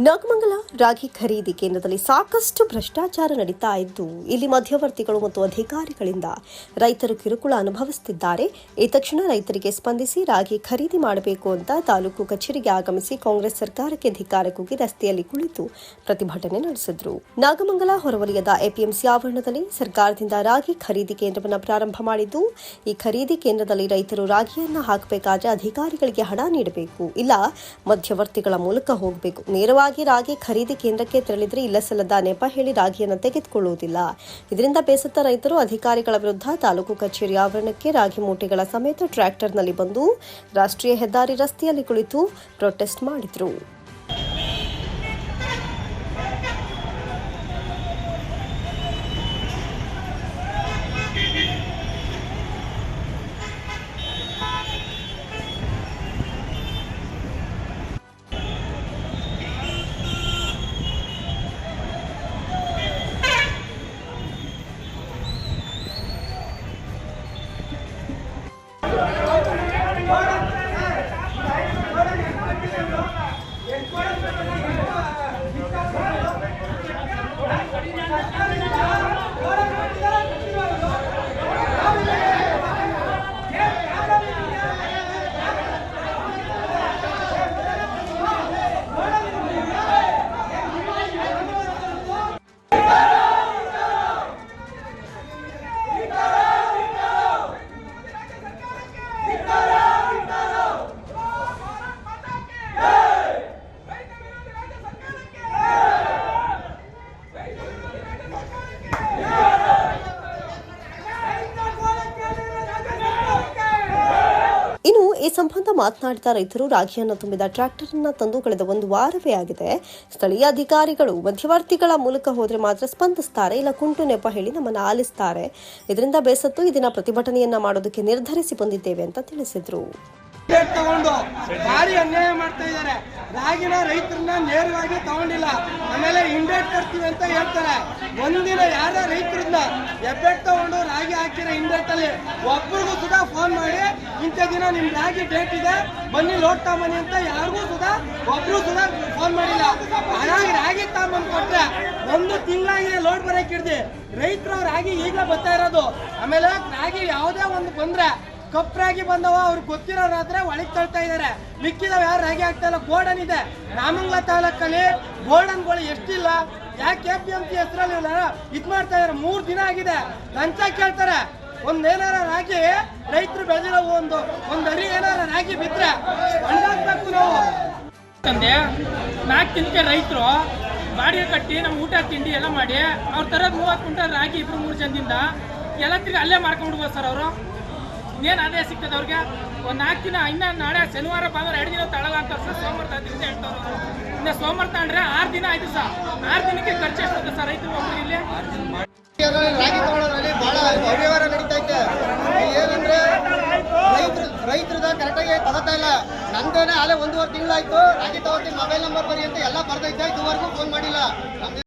ನಾಗಮಂಗಲ ರಾಗಿ ಖರೀದಿ ಕೇಂದ್ರದಲ್ಲಿ ಸಾಕಷ್ಟು ಭ್ರಷ್ಟಾಚಾರ ನಡೀತಾ ಇದ್ದು, ಇಲ್ಲಿ ಮಧ್ಯವರ್ತಿಗಳು ಮತ್ತು ಅಧಿಕಾರಿಗಳಿಂದ ರೈತರು ಕಿರುಕುಳ ಅನುಭವಿಸುತ್ತಿದ್ದಾರೆ. ಈ ತಕ್ಷಣ ರೈತರಿಗೆ ಸ್ಪಂದಿಸಿ ರಾಗಿ ಖರೀದಿ ಮಾಡಬೇಕು ಅಂತ ತಾಲೂಕು ಕಚೇರಿಗೆ ಆಗಮಿಸಿ ಕಾಂಗ್ರೆಸ್ ಸರ್ಕಾರಕ್ಕೆ ಅಧಿಕಾರ ಕೂಗಿ ರಸ್ತೆಯಲ್ಲಿ ಕುಳಿತು ಪ್ರತಿಭಟನೆ ನಡೆಸಿದ್ರು. ನಾಗಮಂಗಲ ಹೊರವಲಯದ ಎಪಿಎಂಸಿ ಆವರಣದಲ್ಲಿ ಸರ್ಕಾರದಿಂದ ರಾಗಿ ಖರೀದಿ ಕೇಂದ್ರವನ್ನು ಪ್ರಾರಂಭ ಮಾಡಿದ್ದು, ಈ ಖರೀದಿ ಕೇಂದ್ರದಲ್ಲಿ ರೈತರು ರಾಗಿಯನ್ನ ಹಾಕಬೇಕಾದ್ರೆ ಅಧಿಕಾರಿಗಳಿಗೆ ಹಣ ನೀಡಬೇಕು. ಇಲ್ಲ, ಮಧ್ಯವರ್ತಿಗಳ ಮೂಲಕ ಹೋಗಬೇಕು. ನೇರವಾಗಿ ರಾಗಿ ಖರೀದಿ ಕೇಂದ್ರಕ್ಕೆ ತೆರಳಿದ್ರೆ ಇಲ್ಲ ಸಲ್ಲದ ನೆಪ ಹೇಳಿ ರಾಗಿಯನ್ನು ತೆಗೆದುಕೊಳ್ಳುವುದಿಲ್ಲ. ಇದರಿಂದ ಬೇಸತ್ತ ರೈತರು, ಅಧಿಕಾರಿಗಳ ವಿರುದ್ಧ ತಾಲೂಕು ಕಚೇರಿ ಆವರಣಕ್ಕೆ ರಾಗಿ ಮೂಟೆಗಳ ಸಮೇತ ಟ್ರ್ಯಾಕ್ಟರ್ನಲ್ಲಿ ಬಂದು ರಾಷ್ಟ್ರೀಯ ಹೆದ್ದಾರಿ ರಸ್ತೆಯಲ್ಲಿ ಕುಳಿತು ಪ್ರೊಟೆಸ್ಟ್ ಮಾಡಿದ್ರು. ಸಂಬಂಧ ಮಾತನಾಡಿದ ರೈತರು ರಾಗಿಯನ್ನು ತುಂಬಿದ ಟ್ರ್ಯಾಕ್ಟರ್ ಅನ್ನು ತಂದು ಕಳೆದ ಒಂದು ವಾರವೇ ಆಗಿದೆ. ಸ್ಥಳೀಯ ಅಧಿಕಾರಿಗಳು ಮಧ್ಯವರ್ತಿಗಳ ಮೂಲಕ ಹೋದರೆ ಮಾತ್ರ ಸ್ಪಂದಿಸ್ತಾರೆ. ಇಲ್ಲ, ಕುಂಟು ನೆಪ ಹೇಳಿ ನಮ್ಮನ್ನು ಆಲಿಸ್ತಾರೆ. ಇದರಿಂದ ಬೇಸತ್ತು, ಈ ದಿನ ಪ್ರತಿಭಟನೆಯನ್ನ ಮಾಡೋದಕ್ಕೆ ನಿರ್ಧರಿಸಿ ಬಂದಿದ್ದೇವೆ ಅಂತ ತಿಳಿಸಿದ್ರು. ಭಾರಿ ಅನ್ಯಾಯ ಮಾಡ್ತಾ ಇದ್ದಾರೆ. ರಾಗಿನ ರೈತರನ್ನ ನೇರವಾಗಿ ತಗೊಂಡಿಲ್ಲ. ಆಮೇಲೆ ಅಂತ ಹೇಳ್ತಾರೆ. ಒಂದಿನ ಯಾರ ರೈತರನ್ನ ಎಬ್ಬೆಟ್ ತಗೊಂಡು ರಾಗಿ ಹಾಕಿರೋ ಹಿಂದೆಟ್ಟಲ್ಲಿ ಒಬ್ರಿಗೂ ಸುಧಾ ಫೋನ್ ಮಾಡಿ, ಇಂಥ ದಿನ ನಿಮ್ ರಾಗಿ ಡೇಟ್ ಇದೆ, ಬನ್ನಿ ಲೋಡ್ ತಗೊಂಬನ್ನಿ ಅಂತ ಯಾರಿಗೂ ಸುಧಾ ಒಬ್ರು ಸುಧಾ ಫೋನ್ ಮಾಡಿಲ್ಲ. ಹಾಗಾಗಿ ರಾಗಿ ತಗೊಂಬಂದು ಕೊಟ್ರೆ ಒಂದು ತಿಂಗಳಾಗಿದೆ ಲೋಡ್ ಬರಕ್ ರೈತರು ರಾಗಿ ಈಗಲೇ ಬರ್ತಾ ಇರೋದು. ಆಮೇಲೆ ರಾಗಿ ಯಾವುದೇ ಒಂದು ಬಂದ್ರೆ ಕಪ್ ರಾಗಿ ಬಂದವ ಅವ್ರಿಗೆ ಗೊತ್ತಿರೋರಾದ್ರೆ ಒಳಗೆ ತಳ್ತಾ ಇದಾರೆ. ಮಿಕ್ಕಿದವ ಯಾರು ರಾಗಿ ಆಗ್ತಾ ಇಲ್ಲ, ಗೋಡನ್ ಇದೆ. ರಾಮಂಗ್ಲ ತಾಲೂಕಲ್ಲಿ ಗೋಲ್ಡನ್ಗಳು ಎಷ್ಟಿಲ್ಲ, ಯಾಕೆ ಪಿ ಎಂ ಸಿ ಹೆಸರಲ್ಲಿ ಇದ್ ಮಾಡ್ತಾ ಇದಾರೆ, ಮೂರ್ ದಿನ ಆಗಿದೆ. ಲಂಚ ಕೇಳ್ತಾರೆ, ಒಂದ್ ಏನಾರ ರಾಗಿ, ರೈತರು ಬೆಳೆದಿರೋ ಒಂದು, ಒಂದ್ ಅರಿ ಏನಾರ ರಾಗಿ ಬಿದ್ರೆ ನಾವು? ತಂದೆ ನಾಲ್ಕು ತಿಂತೆ ರೈತರು ಬಾಡಿಗೆ ಕಟ್ಟಿ ನಮ್ಮ ಊಟ, ತಿಂಡಿ ಎಲ್ಲ ಮಾಡಿ ಅವ್ರ ತರದ್ ಮೂವತ್ತು ಕ್ವಿಂಟಲ್ ರಾಗಿ ಇಬ್ರು ಮೂರು ಜನದಿಂದ ಎಲ್ಲ ತಿರ್ಗಿ ಅಲ್ಲೇ ಮಾರ್ಕೊಂಡ್ಬಿಡ್ಬೋದು ಸರ್ ಅವರು. ಏನು ಆದಾಯ ಸಿಗ್ತದೆ ಅವ್ರಿಗೆ? ಒಂದು ನಾಲ್ಕು ದಿನ ಇನ್ನ ನಾಳೆ ಶನಿವಾರ, ಭಾನುವಾರ ಎರಡು ದಿನ ತಳಗ ಅಂತ ಸೋಮವಾರ ತಗೊಂಡಿದ್ದೆ ಹೇಳ್ತಾರೆ ಇನ್ನ ಸೋಮವಾರ ತಗೊಂಡ್ರೆ ಆರು ದಿನ ಆಯ್ತು ಸರ್. ಆರು ದಿನಕ್ಕೆ ಖರ್ಚು ಎಷ್ಟು ಸರ್ ರೈತರು ಒಬ್ಬರು ಇಲ್ಲಿ? ರಾಗಿ ಬಹಳ ಏನಂದ್ರೆ ರೈತರು ರೈತರದ ಕರೆಕ್ಟಾಗಿ ತಗೋತಾ ಇಲ್ಲ. ನಂದೇನೆ ಅಲ್ಲೇ ಒಂದೂವರೆ ತಿಂಗಳಾಯ್ತು. ರಾಗಿ ತಗೋತೀನಿ ಮೊಬೈಲ್ ನಂಬರ್ ಬರಿ ಅಂತ ಎಲ್ಲ ಬರ್ದೈತೆ. ಇದುವರೆಗೂ ಫೋನ್ ಮಾಡಿಲ್ಲ.